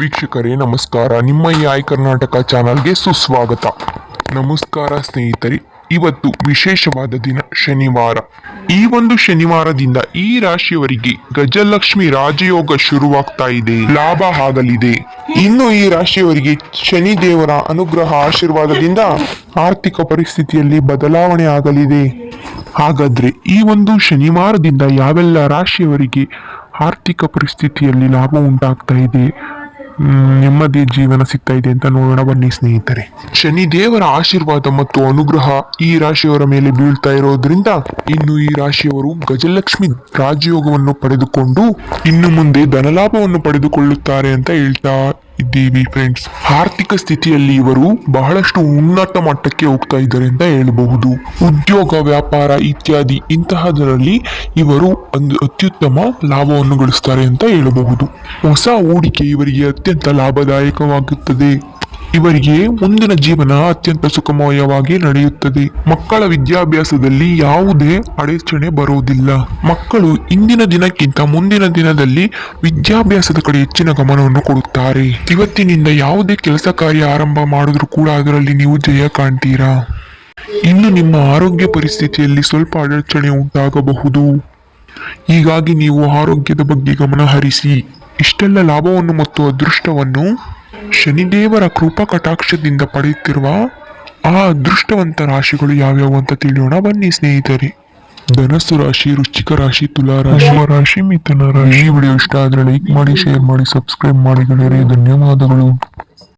ವೀಕ್ಷಕರೇ, ನಮಸ್ಕಾರ. ನಿಮ್ಮ ಈ ಆಯ್ ಕರ್ನಾಟಕ ಚಾನಲ್ಗೆ ಸುಸ್ವಾಗತ. ನಮಸ್ಕಾರ ಸ್ನೇಹಿತರೆ, ಇವತ್ತು ವಿಶೇಷವಾದ ದಿನ ಶನಿವಾರ. ಈ ಒಂದು ಶನಿವಾರದಿಂದ ಈ ರಾಶಿಯವರಿಗೆ ಗಜಲಕ್ಷ್ಮಿ ರಾಜಯೋಗ ಶುರುವಾಗ್ತಾ ಇದೆ. ಲಾಭ ಆಗಲಿದೆ. ಇನ್ನು ಈ ರಾಶಿಯವರಿಗೆ ಶನಿ ದೇವರ ಅನುಗ್ರಹ ಆಶೀರ್ವಾದದಿಂದ ಆರ್ಥಿಕ ಪರಿಸ್ಥಿತಿಯಲ್ಲಿ ಬದಲಾವಣೆ ಆಗಲಿದೆ. ಹಾಗಾದ್ರೆ ಈ ಒಂದು ಶನಿವಾರದಿಂದ ಯಾವೆಲ್ಲ ರಾಶಿಯವರಿಗೆ ಆರ್ಥಿಕ ಪರಿಸ್ಥಿತಿಯಲ್ಲಿ ಲಾಭ ಉಂಟಾಗ್ತಾ ಇದೆ? ನೆಮ್ಮದಿ ಜೀವನ ಸಿಗ್ತಾ ಇದೆ ಅಂತ ನೋಡೋಣ ಬನ್ನಿ ಸ್ನೇಹಿತರೆ. ಶನಿ ದೇವರ ಆಶೀರ್ವಾದ ಮತ್ತು ಅನುಗ್ರಹ ಈ ರಾಶಿಯವರ ಮೇಲೆ ಬೀಳ್ತಾ ಇರೋದ್ರಿಂದ ಇನ್ನು ಈ ರಾಶಿಯವರು ಗಜಲಕ್ಷ್ಮಿ ರಾಜಯೋಗವನ್ನು ಪಡೆದುಕೊಂಡು ಇನ್ನು ಮುಂದೆ ಧನಲಾಭವನ್ನು ಪಡೆದುಕೊಳ್ಳುತ್ತಾರೆ ಅಂತ ಹೇಳ್ತಾ ಇದ್ದೀವಿ ಫ್ರೆಂಡ್ಸ್ ಆರ್ಥಿಕ ಸ್ಥಿತಿಯಲ್ಲಿ ಇವರು ಬಹಳಷ್ಟು ಉನ್ನತ ಮಟ್ಟಕ್ಕೆ ಹೋಗ್ತಾ ಇದ್ದಾರೆ ಅಂತ ಹೇಳಬಹುದು. ಉದ್ಯೋಗ, ವ್ಯಾಪಾರ ಇತ್ಯಾದಿ ಇಂತಹದರಲ್ಲಿ ಇವರು ಒಂದು ಅತ್ಯುತ್ತಮ ಲಾಭವನ್ನು ಗಳಿಸ್ತಾರೆ ಅಂತ ಹೇಳಬಹುದು. ಹೊಸ ಹೂಡಿಕೆ ಇವರಿಗೆ ಅತ್ಯಂತ ಲಾಭದಾಯಕವಾಗುತ್ತದೆ. ಇವರಿಗೆ ಮುಂದಿನ ಜೀವನ ಅತ್ಯಂತ ಸುಖಮಯವಾಗಿ ನಡೆಯುತ್ತದೆ. ಮಕ್ಕಳ ವಿದ್ಯಾಭ್ಯಾಸದಲ್ಲಿ ಯಾವುದೇ ಅಡಚಣೆ ಬರುವುದಿಲ್ಲ. ಮಕ್ಕಳು ಇಂದಿನ ದಿನಕ್ಕಿಂತ ಮುಂದಿನ ದಿನದಲ್ಲಿ ವಿದ್ಯಾಭ್ಯಾಸದ ಕಡೆ ಹೆಚ್ಚಿನ ಗಮನವನ್ನು ಕೊಡುತ್ತಾರೆ. ಇವತ್ತಿನಿಂದ ಯಾವುದೇ ಕೆಲಸ ಕಾರ್ಯ ಆರಂಭ ಮಾಡಿದ್ರು ಕೂಡ ಅದರಲ್ಲಿ ನೀವು ಜಯ ಕಾಣ್ತೀರಾ? ಇನ್ನು ನಿಮ್ಮ ಆರೋಗ್ಯ ಪರಿಸ್ಥಿತಿಯಲ್ಲಿ ಸ್ವಲ್ಪ ಅಡಚಣೆ ಉಂಟಾಗಬಹುದು. ಹೀಗಾಗಿ ನೀವು ಆರೋಗ್ಯದ ಬಗ್ಗೆ ಗಮನ ಹರಿಸಿ. ಇಷ್ಟೆಲ್ಲ ಲಾಭವನ್ನು ಮತ್ತು ಅದೃಷ್ಟವನ್ನು ಶನಿದೇವರ ಕೃಪಾ ಕಟಾಕ್ಷದಿಂದ ಪಡೆಯುತ್ತಿರುವ ಆ ಅದೃಷ್ಟವಂತ ರಾಶಿಗಳು ಯಾವ್ಯಾವು ಅಂತ ತಿಳಿಯೋಣ. ಬನ್ನಿ ಸ್ನೇಹಿತರೆ. ಧನಸ್ಸು ರಾಶಿ ವೃಶ್ಚಿಕ ರಾಶಿ ತುಲಾ ರಾಶಿ. ರಾಶಿ ಮಿಥುನ ರಾಶಿ. ಈ ವಿಡಿಯೋ ಇಷ್ಟ ಆದರೆ ಲೈಕ್ ಮಾಡಿ ಶೇರ್ ಮಾಡಿ ಸಬ್ಸ್ಕ್ರೈಬ್ ಮಾಡಿ ಗೆಳೆಯರೆ. ಧನ್ಯವಾದಗಳು.